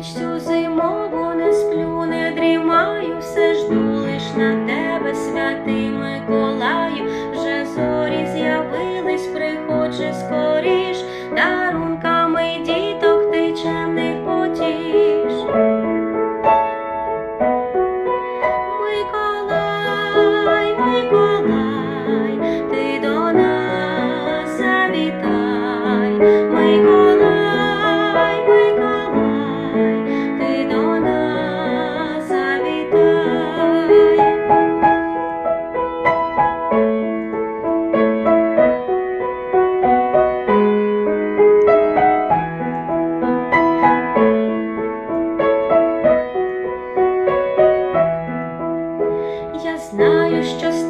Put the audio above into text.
ніч цю зимову не сплю, не дрімаю, все жду лиш на тебе святий. just